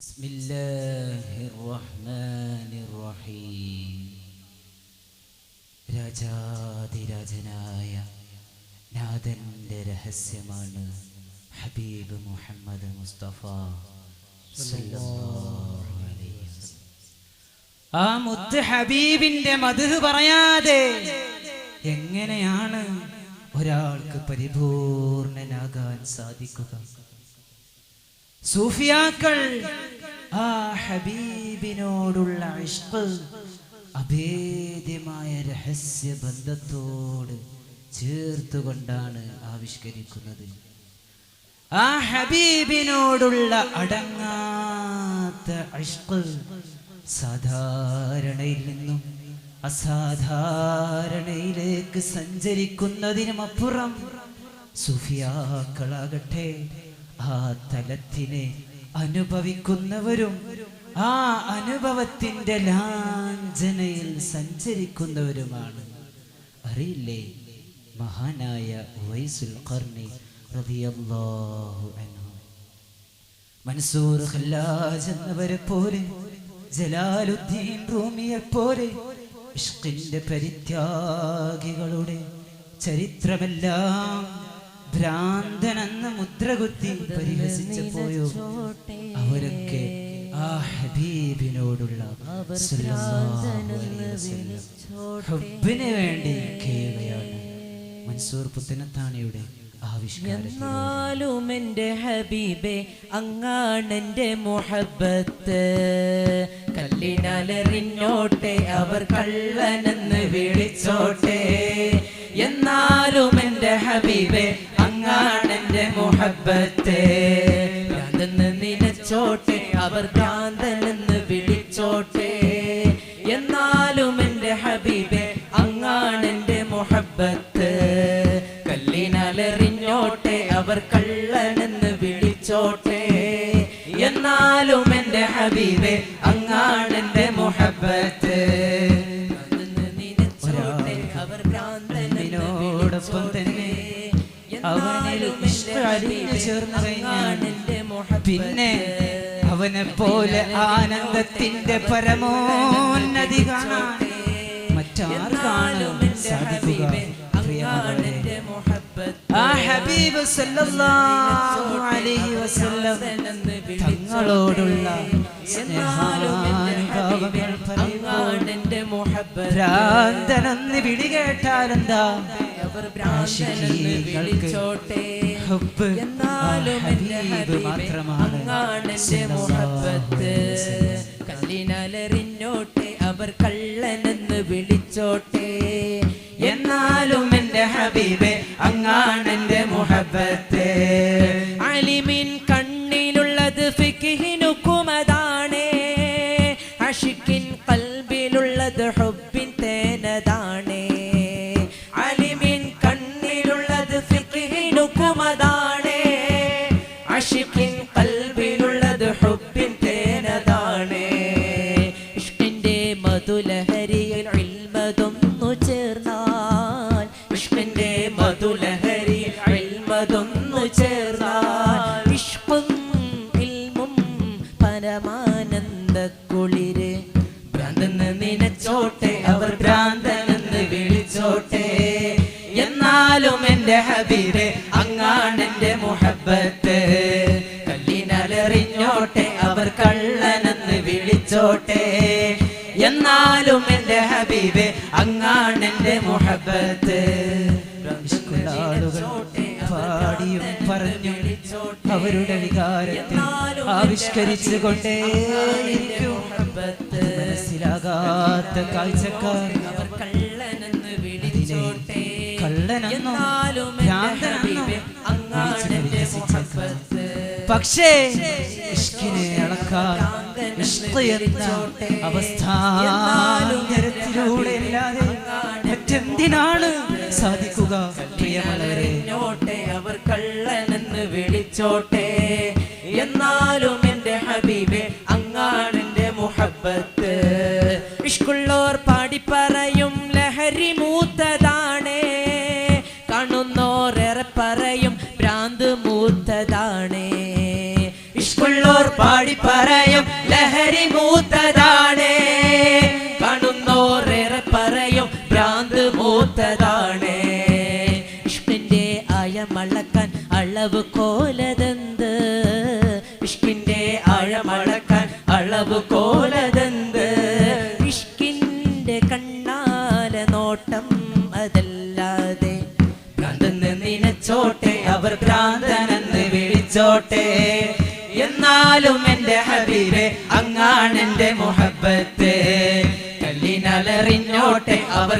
بسم الله الرحمن الرحيم രാജാതിരാജനായ നാഥന്റെ രഹസ്യമാണ് ഹബീബ് മുഹമ്മദ് മുസ്തഫ സല്ലല്ലാഹു അലൈഹി വസല്ലം. ആ മുത്ത് ഹബീബിന്റെ മധു പറയാതെ എങ്ങനെയാണ് ഒരാൾക്ക് പരിപൂർണനാകാൻ സാധിക്കുക സൂഫിയാക്കൾ ആ ഹബീബിനോടുള്ള ഇഷ്ക് അഭേദ്യമായ രഹസ്യ ബന്ധത്തോട് ചേർത്തുകൊണ്ടാണ് ആവിഷ്കരിക്കുന്നത്. ആ ഹബീബിനോടുള്ള അടങ്ങാത്ത ഇഷ്ക് സാധാരണയിൽ നിന്നും അസാധാരണയിലേക്ക് സഞ്ചരിക്കുന്നതിനുമപ്പുറം സുഫിയാക്കളാകട്ടെ ആ തലത്തിനെ അനുഭവിക്കുന്നവരും ആ അനുഭവത്തിന്റെ ലാഞ്ചനയിൽ സഞ്ചരിക്കുന്നവരുമാണ്. അറിയില്ലേ? മഹാനായ വൈസുൽ ഖർണി റളിയല്ലാഹു അൻഹു. മൻസൂർ ഖല്ലാജ് എന്നവരെ പോലെ ജലാലുദ്ദീൻ റൂമിയെ പോലെ ഇഷ്കിന്റെ പരിത്യാഗികളുടെ ചരിത്രമെല്ലാം ഭ്രാന്തനെന്ന് മുദ്രകുത്തി പരിഹസിച്ചപ്പോയോ അവരൊക്കെ ആ ഹബീബിനോടുള്ള ഹബ്ബിന് വേണ്ടി കേൾക്കുകയാണ് മൻസൂർ പുത്തനത്താണിയുടെ എന്നാലും എന്റെ ഹബീബെ അങ്ങാണെന്റെ മുഹബത്ത് കല്ലിനാലെറിഞ്ഞോട്ടെ അവർ കള്ളനെന്ന് വിളിച്ചോട്ടെ. എന്നാലും എന്റെ ഹബീബെ മുഹബത്ത്. ഞാനെന്ന് നിലച്ചോട്ടെ അവർ കാന്തനെന്ന് വിളിച്ചോട്ടെ. എന്നാലും എന്റെ ഹബീബെ അങ്ങാണെന്റെ മുഹബത്ത്. കല്ലിനാലെറിഞ്ഞോട്ടെ അവർ കള്ളനെന്ന് വിളിച്ചോട്ടെ. എന്നാലും എന്റെ ഹബീബെ അങ്ങാണെന്റെ മുഹബത്ത്. ചേർന്ന് കഴിഞ്ഞാൽ പിന്നെ അവനെ പോലെ ആനന്ദത്തിന്റെ പരമോന്നതി കാണാൻ മറ്റാർക്കാണ് സാധിക്കുക ആ ഹബീബ് അലൈഹി വസല്ലം തങ്ങളോടുള്ള സ്നേഹാനുഭാവങ്ങൾ ഭ്രാന്തനെന്ന് വിളി കേട്ടാലെന്താ ഹബീബ്. കല്ലിനാലെറിഞ്ഞോട്ടെ അവർ കള്ളനെന്ന് വിളിച്ചോട്ടെ. എന്നാലും എന്റെ ഹബീബെ അങ്ങാണെന്റെ മുഹബത്ത് അലിമിൻ കണ്ണിലുള്ളത് ഫിക്കിഹിനുക്കുമതാണേ അഷിക്കിൻ കൽബിലുള്ളത് ഹുബിൻ തേനതാണേ. ഇൽമതൊന്നു ചേർന്നാൽ ഇഷ്കും ഇൽമും പരമാനന്ദ കുളിര് ഭ്രാന്തെന്ന് നിനച്ചോട്ടെ അവർ ഭ്രാന്തനെന്ന് വിളിച്ചോട്ടെ. എന്നാലും എന്റെ ഹബീബെ അങ്ങാണെന്റെ മുഹബത്ത് കല്ലിനലറിഞ്ഞോട്ടെ അവർ കള്ളനെന്ന് വിളിച്ചോട്ടെ. എന്നാലും എന്റെ ഹബീബെ അങ്ങാണെന്റെ മുഹബത്ത് ആളുകൾ. പാടിയും പറഞ്ഞു അവരുടെ വികാരത്തിൽ ആവിഷ്കരിച്ചു കൊണ്ടേയിരിക്കും മനസ്സിലാകാത്ത കാഴ്ചക്കാർ പക്ഷേ ഇഷ്കിനെ അളക്കാൻ എന്ന അവസ്ഥാന്തരത്തിലൂടെ അല്ലാതെ മറ്റെന്തിനാണ് സാധിക്കുക. പ്രിയമുള്ളവരെ. അവർ കള്ളനെന്ന് വിളിച്ചോട്ടെ. എന്നാലും എന്റെ ഹബീബെ അങ്ങാണെന്റെ മുഹബത്ത് ഇഷ്കുള്ളോർ പാടിപ്പറയും ലഹരി മൂത്തതാണേ. കാണുന്നോർ ഏറെ പറയും ഭ്രാന്ത് മൂത്തതാണേ. ഇഷ്കുള്ളോർ പാടിപ്പറയും ലഹരി മൂത്തതാണ്. കാണുന്നോറേറെ പറയും ഭ്രാന്ത് മൂത്തതാണ്. അളവ് കോലതെന്ത്? ഇഷ്കിന്റെ ആഴമളക്കാൻ അളവ് കോലതെന്ത്? ഇഷ്കിന്റെ കണ്ണാല നോട്ടം അതല്ലാതെ ഭ്രാന്തെന്ന് നിനച്ചോട്ടെ അവർ ഭ്രാന്തനെന്ന് വിളിച്ചോട്ടെ. എന്നാലും എന്റെ ഹബീബെ അങ്ങാണെന്റെ മുഹബത്ത്. കല്ലിനലറിഞ്ഞോട്ടെ അവർ